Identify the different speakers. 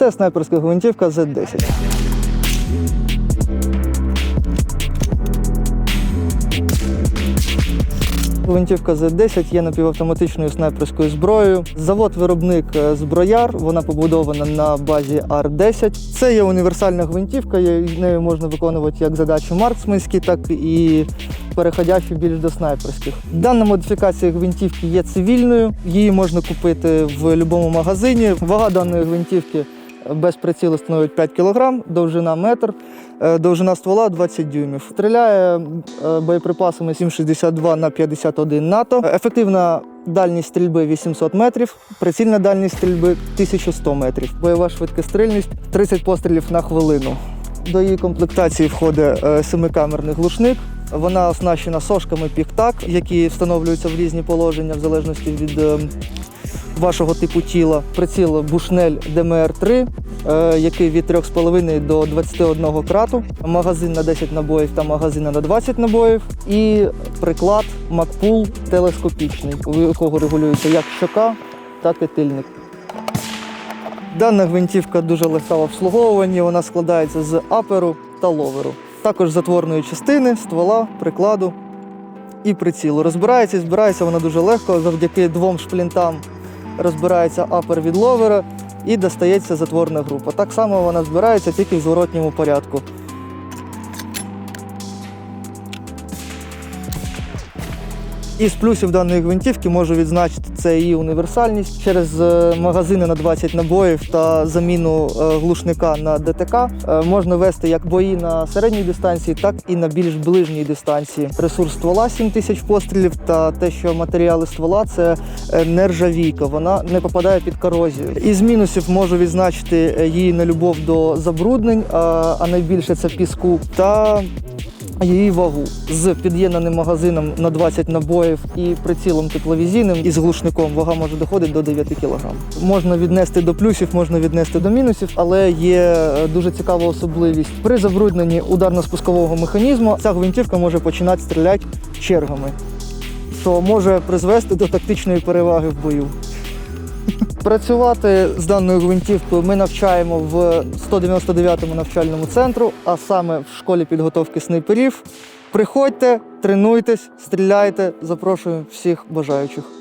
Speaker 1: Це снайперська гвинтівка Z10. Гвинтівка Z10 є напівавтоматичною снайперською зброєю. Завод-виробник е, зброяр. Вона побудована на базі R10. Це є універсальна гвинтівка. Нею можна виконувати як задачі марксменські, так і переходячі більш до снайперських. Дана модифікація гвинтівки є цивільною. Її можна купити в будь-якому магазині. Вага даної гвинтівки без прицілу становить 5 кг, довжина метр, е, довжина ствола 20 дюймів. Стріляє е, боєприпасами 7,62 на 51 НАТО. Ефективна дальність стрільби 800 метрів, прицільна дальність стрільби 1100 метрів. Бойова швидкострільність 30 пострілів на хвилину. До її комплектації входить е, семикамерний глушник. Вона оснащена сошками пік-так, які встановлюються в різні положення в залежності від вашого типу тіла. Приціл Bushnell DMR-3, е, який від 3,5 до 21 крату, магазин на 10 набоїв та магазин на 20 набоїв, і приклад Макпул телескопічний, у якого регулюється як щока, так і тильник. Дана гвинтівка дуже легка в обслуговуванні, вона складається з аперу та ловеру. Також затворної частини, ствола, прикладу і прицілу. Розбирається і збирається вона дуже легко. Завдяки двом шплінтам розбирається апер від ловера і достається затворна група. Так само вона збирається тільки в зворотньому порядку. Із плюсів даної гвинтівки можу відзначити це її універсальність через е, магазини на 20 набоїв та заміну е, глушника на ДТК. е, Можна вести як бої на середній дистанції, так і на більш ближній дистанції. Ресурс ствола 7 тисяч пострілів та те, що матеріали ствола це нержавійка, вона не попадає під корозію. Із мінусів можу відзначити її нелюбов до забруднень, а найбільше це піску та її вагу з під'єднаним магазином на 20 набоїв і прицілом тепловізійним і з глушником вага може доходити до 9 кг. Можна віднести до плюсів, можна віднести до мінусів, але є е, дуже цікава особливість. При забрудненні ударно-спускового механізму ця гвинтівка може починати стріляти чергами, що може призвести до тактичної переваги в бою. Працювати з даною гвинтівкою ми навчаємо в 199-му навчальному центру, а саме в школі підготовки снайперів. Приходьте, тренуйтесь, стріляйте. Запрошую всіх бажаючих.